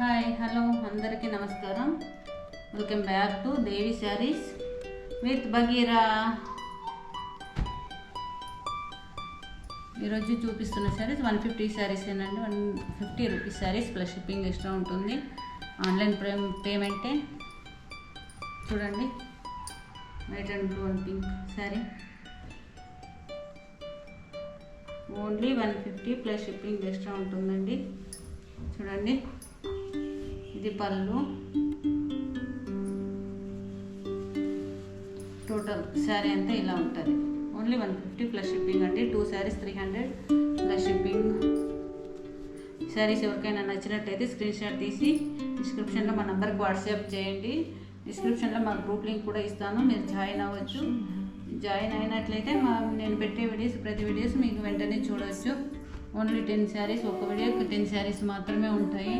Hi hello అందరికీ నమస్కారం. Welcome back to Devi saris with Bagheera ఈరోజు చూపిస్తున్న శారీస్ వన్ ఫిఫ్టీ శారీస్ ఏనండి one fifty rupees saris plus shipping extra ఉంటుంది. ఆన్లైన్ పే పేమెంటే. చూడండి white and blue and pink sari. Only one fifty plus shipping extra ఉంటుందండి. చూడండి. ఇది పళ్ళు టోటల్ శారీ అంతా ఇలా ఉంటుంది. Only one fifty plus shipping అండి two saris three hundred plus shipping saris ఎవరికైనా నచ్చినట్టయితే స్క్రీన్ షాట్ తీసి డిస్క్రిప్షన్లో మా నెంబర్కి వాట్సాప్ చేయండి. డిస్క్రిప్షన్లో మా గ్రూప్ లింక్ కూడా ఇస్తాను. మీరు జాయిన్ అవ్వచ్చు. జాయిన్ అయినట్లయితే మా నేను పెట్టే వీడియోస్ ప్రతి వీడియోస్ మీకు వెంటనే చూడవచ్చు ఓన్లీ టెన్ శారీస్ ఒక వీడియోకి టెన్ శారీస్ మాత్రమే ఉంటాయి.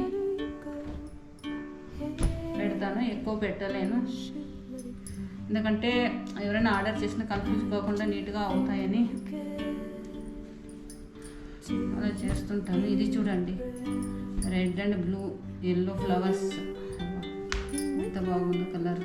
ఎక్కువ పెట్టలేను. ఎందుకంటే ఎవరైనా ఆర్డర్ చేసిన కన్ఫ్యూజ్ కాకుండా నీట్గా అవుతాయని అలా చేస్తుంటాను. ఇది చూడండి. Red and blue yellow flowers. ఎంత బాగుందో colour.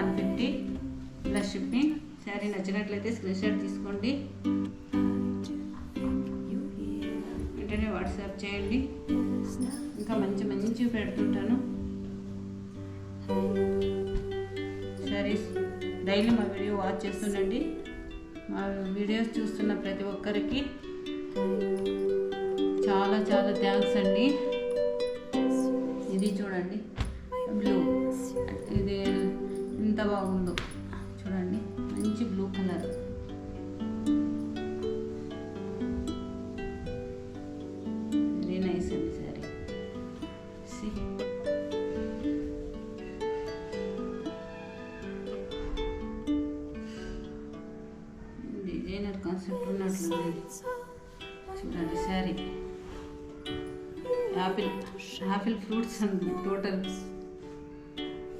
One fifty plus shipping. Sari నచ్చినట్లయితే స్క్రీన్ షాట్ తీసుకోండి. వెంటనే వాట్సాప్ చేయండి. ఇంకా మంచి మంచి పెడుతుంటాను. శారీస్ డైలీ మా వీడియో వాచ్ చేస్తుండండి. మా వీడియోస్ చూస్తున్న ప్రతి ఒక్కరికి చాలా చాలా థ్యాంక్స్ అండి. ఇది చూడండి. బ్లూ ఇది ఎంత బాగుందో. చూడండి మంచి బ్లూ కలర్ వెరీ నైస్ అండి సారీ సి డిజైనర్ కాన్సెప్ట్ ఉన్నట్లుంది చూడండి శారీ యాపిల్ యాపిల్ ఫ్రూట్స్ అండి టోటల్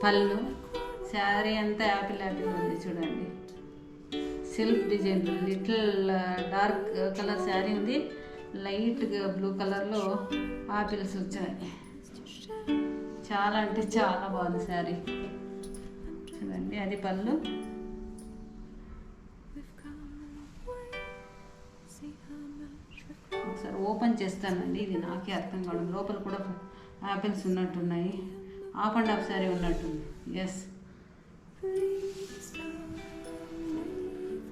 పళ్ళు. శారీ అంతా యాపిల్ యాపిల్ ఉంది చూడండి. Silk design little dark colour sari ఉంది. లైట్ బ్లూ కలర్లో ఆపిల్స్ వచ్చాయి. చాలా అంటే చాలా బాగుంది శారీ. చూడండి అది పళ్ళు. ఒకసారి ఓపెన్ చేస్తానండి. ఇది నాకే అర్థం కావడం. లోపల కూడా యాపిల్స్ ఉన్నట్టున్నాయి. ఆఫ్ అండ్ ఆఫ్ శారీ ఉన్నట్టుంది. ఎస్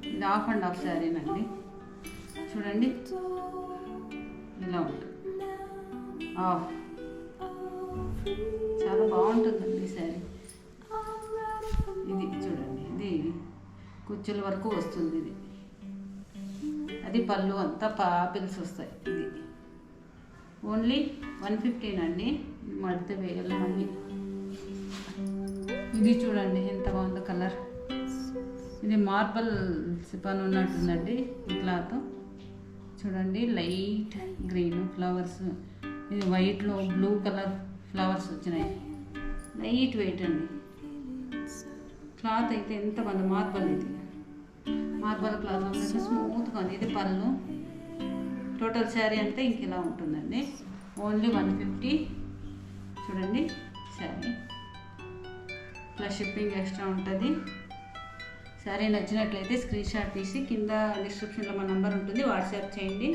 ఇది హాఫ్ అండ్ హాఫ్ శారీనండి చూడండి. ఇలా ఉంటుంది. ఆఫ్ చాలా బాగుంటుందండి ఈ శారీ. ఇది చూడండి. ఇది కుచ్చుల వరకు వస్తుంది ఇది. అది పళ్ళు అంతా పాపిల్స్ వస్తాయి. ఇది. ఓన్లీ వన్ ఫిఫ్టీన్ అండి. మడత వేయాలి మళ్ళీ ఇది చూడండి ఎంత బాగుందో కలర్. ఇది మార్బల్ సిపన్ ఉన్నట్టుందండి క్లాత్. చూడండి లైట్ గ్రీన్ ఫ్లవర్స్. ఇది వైట్లో బ్లూ కలర్ ఫ్లవర్స్ వచ్చినాయి. లైట్ వెయిట్ అండి. క్లాత్ అయితే ఎంత బాగుంది మార్బల్ ఇది. మార్బల్ క్లాత్ అయితే స్మూత్గా ఉంది. ఇది పళ్ళు. టోటల్ శారీ అంతా ఇంక ఇలా ఉంటుందండి? ఓన్లీ వన్ ఫిఫ్టీ చూడండి శారీ ప్లస్ షిప్పింగ్ ఎక్స్ట్రా ఉంటుంది. సరే నచ్చినట్లయితే స్క్రీన్ షాట్ తీసి కింద డిస్క్రిప్షన్లో మా నెంబర్ ఉంటుంది వాట్సాప్ చేయండి.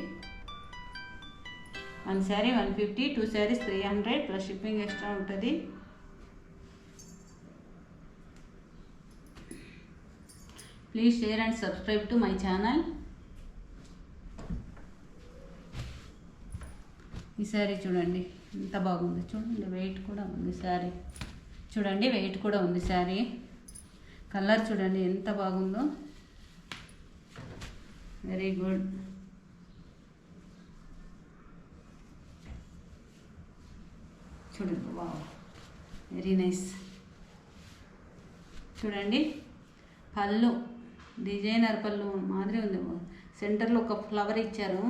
One sari one fifty two saris three hundred plus shipping extra ఉంటుంది. Please share and subscribe to my channel. ఈ శారీ చూడండి ఎంత బాగుంది. చూడండి వెయిట్ కూడా ఉంది శారీ. చూడండి వెయిట్ కూడా ఉంది శారీ. కలర్ చూడండి ఎంత బాగుందో. వెరీ గుడ్ చూడండి వావ్ వెరీ నైస్ చూడండి పళ్ళు. డిజైనర్ పళ్ళు మాదిరి ఉంది. సెంటర్లో ఒక ఫ్లవర్ ఇచ్చారు.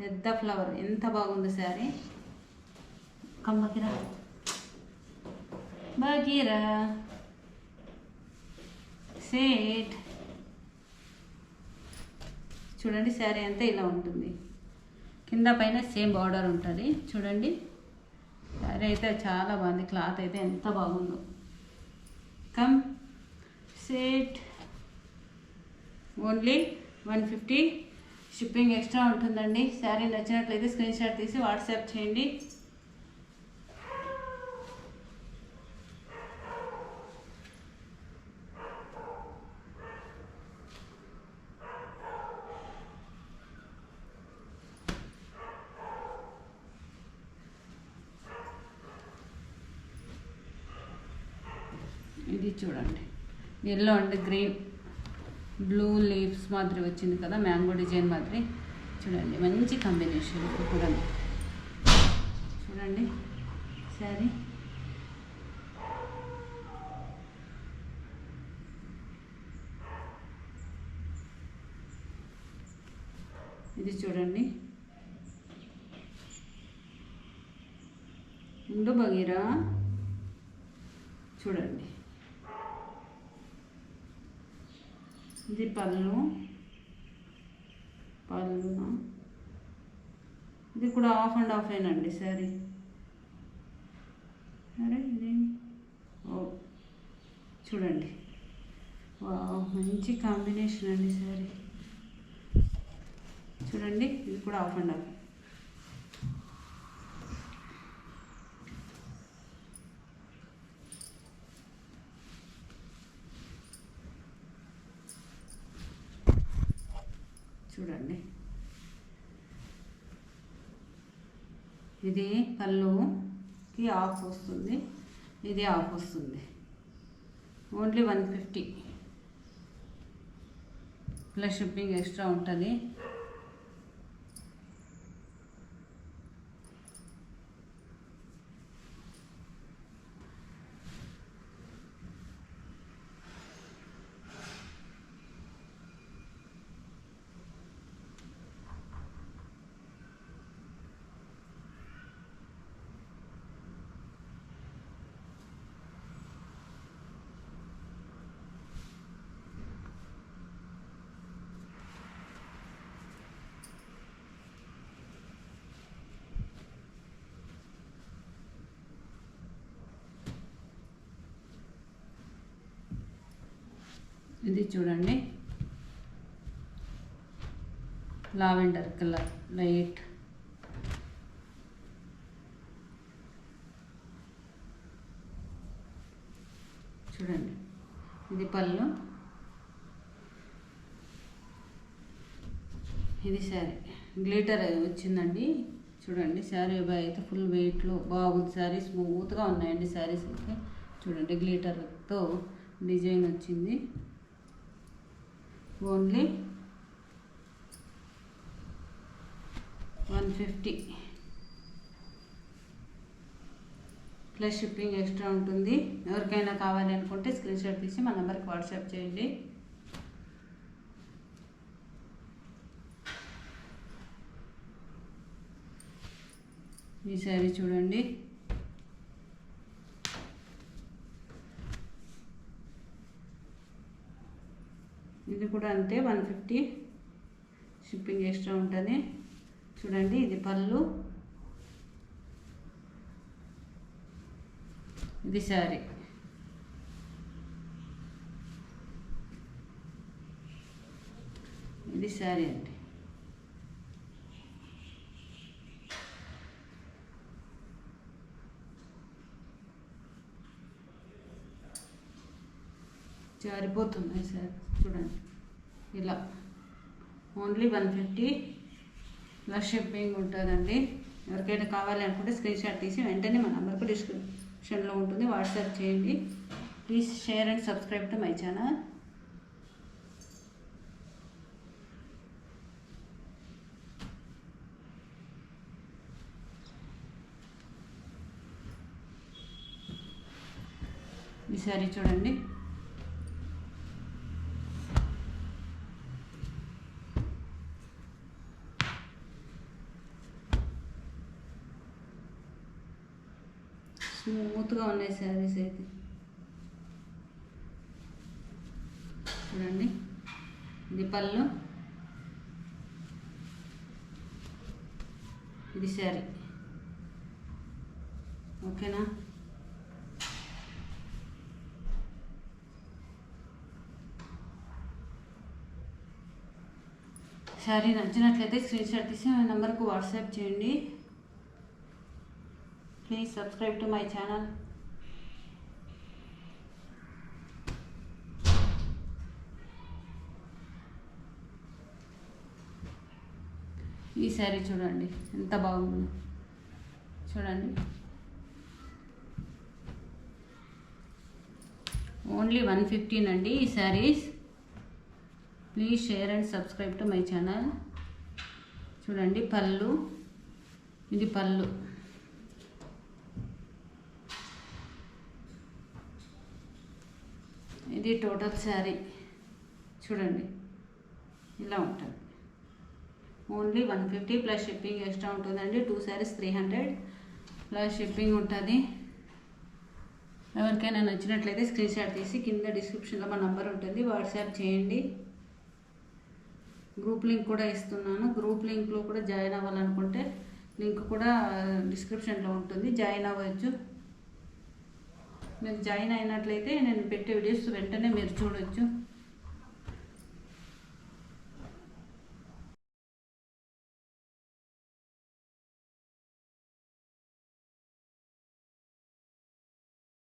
పెద్ద ఫ్లవర్ ఎంత బాగుంది శారీ. కమ్మకిరా బాగీరా సేట్ చూడండి శారీ అంతా ఇలా ఉంటుంది. కింద పైన సేమ్ బార్డర్ ఉంటుంది. చూడండి. శారీ అయితే చాలా బాగుంది. క్లాత్ అయితే ఎంత బాగుందో. కమ్. సేట్ only one fifty shipping extra ఉంటుందండి. శారీ నచ్చినట్లయితే స్క్రీన్ షాట్ తీసి వాట్సాప్ చేయండి. ఇది చూడండి. Yellow and green blue leaves మాదిరి వచ్చింది కదా మ్యాంగో డిజైన్ మాదిరి. చూడండి మంచి కాంబినేషన్ కూడా. చూడండి శారీ. ఇది చూడండి. ఉండు బగీరా చూడండి. ఇది పళ్ళు పళ్ళు ఇది కూడా ఆఫ్ అండ్ ఆఫ్ ఏనండి సరే అరే ఇది ఓ చూడండి. వావ్, మంచి కాంబినేషన్ అండి సరే చూడండి ఇది కూడా ఆఫ్ అండ్ ఆఫ్ చూడండి. ఇది పళ్ళుకి ఆఫ్ వస్తుంది. ఇది ఆఫ్ వస్తుంది. Only one fifty. Plus shipping extra ఉంటుంది. ఇది చూడండి. Lavender colour light. చూడండి. ఇది పళ్ళు. ఇది శారీ. గ్లిటర్ వచ్చిందండి. చూడండి శారీ అయితే ఫుల్ వెయిట్లో బాగుంది శారీ. స్మూత్గా ఉన్నాయండి శారీస్ అయితే. చూడండి గ్లిటర్తో డిజైన్ వచ్చింది. Only one fifty. Plus shipping extra ఉంటుంది. ఎవరికైనా కావాలి అనుకుంటే స్క్రీన్ షాట్ తీసి మా నెంబర్కి వాట్సాప్ చేయండి. ఈ శారీ చూడండి. ఇది కూడా అంతే వన్ ఫిఫ్టీ షిప్పింగ్ ఎక్స్ట్రా ఉంటుంది. చూడండి ఇది పళ్ళు. ఇది శారీ. ఇది శారీ అండి. జారిపోతున్నాయి సార్ చూడండి. ఇలా. Only one fifty plus shipping ఉంటుందండి. ఎవరికైనా కావాలి అనుకుంటే స్క్రీన్ షాట్ తీసి వెంటనే మా నెంబర్కు డిస్క్రిప్షన్లో ఉంటుంది. వాట్సాప్ చేయండి. Please share and subscribe to my channel. ఈ సారీ చూడండి. స్మూత్గా ఉన్నాయి శారీస్ అయితే. చూడండి. ఇది పళ్ళు. ఇది శారీ. ఓకేనా? శారీ నచ్చినట్లయితే స్క్రీన్ షాట్ తీసి నెంబర్కు వాట్సాప్ చేయండి. Please subscribe to my channel ఈ శారీ చూడండి ఎంత బాగుందో. చూడండి. ఓన్లీ వన్ ఫిఫ్టీన్ అండి ఈ saris please share and subscribe to my channel చూడండి పళ్ళు. ఇది పళ్ళు. ఇది టోటల్ శారీ. చూడండి. ఇలా ఉంటుంది. Only one fifty plus shipping extra ఉంటుందండి. Two saris three hundred plus shipping ఉంటుంది. ఎవరికైనా నచ్చినట్లయితే స్క్రీన్ షాట్ తీసి కింద డిస్క్రిప్షన్లో మా నంబర్ ఉంటుంది. వాట్సాప్ చేయండి. గ్రూప్ లింక్ కూడా ఇస్తున్నాను. గ్రూప్ లింక్లో కూడా జాయిన్ అవ్వాలనుకుంటే లింక్ కూడా డిస్క్రిప్షన్లో ఉంటుంది. జాయిన్ అవ్వచ్చు. మీరు జాయిన్ అయినట్లయితే నేను పెట్టే వీడియోస్ వెంటనే మీరు చూడొచ్చు.